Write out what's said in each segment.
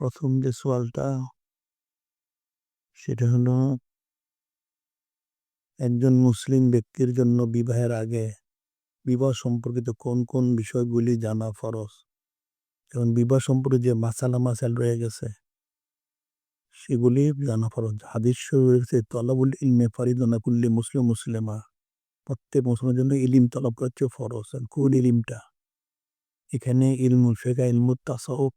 প্রথম যে সোয়ালটা, সেটা হলো একজন মুসলিম ব্যক্তির জন্য বিবাহের আগে বিবাহ সম্পর্কিত কোন কোন বিষয়গুলি জানা ফরজ? যেমন বিবাহ সম্পর্কে যে মাসালা মাসাল রয়ে গেছে, সেগুলি জানা ফরজ। হাদিস রয়েছে, তলাবুল ইলমে ফারিদনা কুল্লি মুসলিম মুসলিমা। প্রত্যেক মুসলিমের জন্য ইলিম তলব করছে ফরজ। কোন ইলিমটা? এখানে ইলমুল ফেকা ইলমুল তাসাউফ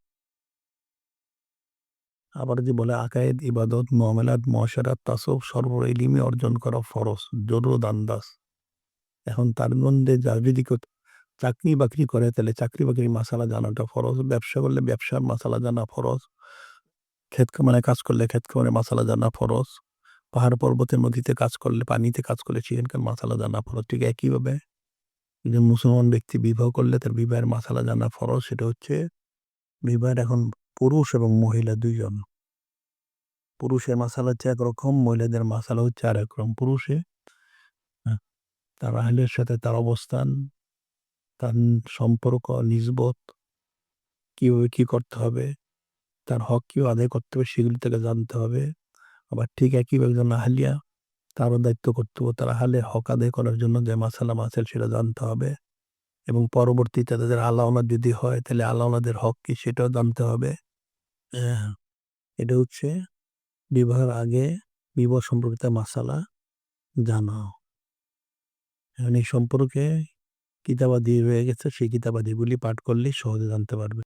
আবার যে বলে আকায়েদ, ইবাদত মহামেলাত মহাসারাত তাসব সর্ব ইলিমে অর্জন করা ফরজ জরুর আন্দাজ এখন তার মধ্যে যা যদি চাকরি বাকরি করে, তাহলে চাকরি বাকরি মাসালা জানাটা ফরজ, ব্যবসা করলে ব্যবসার মাসালা জানা ফরজ, ক্ষেত কামানে কাজ করলে ক্ষেত কামানে মাসালা জানা ফরজ, পাহাড় পর্বতের নদীতে কাজ করলে পানিতে কাজ করলে সেখানকার মাসালা জানা ফরজ, ঠিক একইভাবে যে মুসলমান ব্যক্তি বিবাহ করলে তার বিবাহের মাসালা জানা ফরজ, সেটা হচ্ছে বিবাহের এখন পুরুষ এবং মহিলা দুইজন। পুরুষের মাসালা হচ্ছে একরকম মহিলাদের মাসালা হচ্ছে আর একরকম পুরুষে হ্যাঁ, তার আহলের সাথে তার অবস্থান তার সম্পর্ক নিজবত কীভাবে কী করতে হবে তার হক কী আদায় করতে হবে সেগুলি থেকে জানতে হবে। আবার ঠিক একইভাবে একজন আহলিয়া তারও দায়িত্ব করতে হবে তার আহলের হক আদায় করার জন্য যে মাসালা মাসাল সেটা জানতে হবে। এবং পরবর্তীতে তাদের আলাওনা যদি হয় তাহলে আলাওনাদের হক কি সেটাও জানতে হবে। হ্যাঁ, এটা হচ্ছে বিবাহের আগে বিবাহ সম্পর্কিত মাসালা জানা এখন এই সম্পর্কে কিতাবাদি রয়ে গেছে সেই কিতাবাদিগুলি পাঠ করলেই সহজে জানতে পারবে।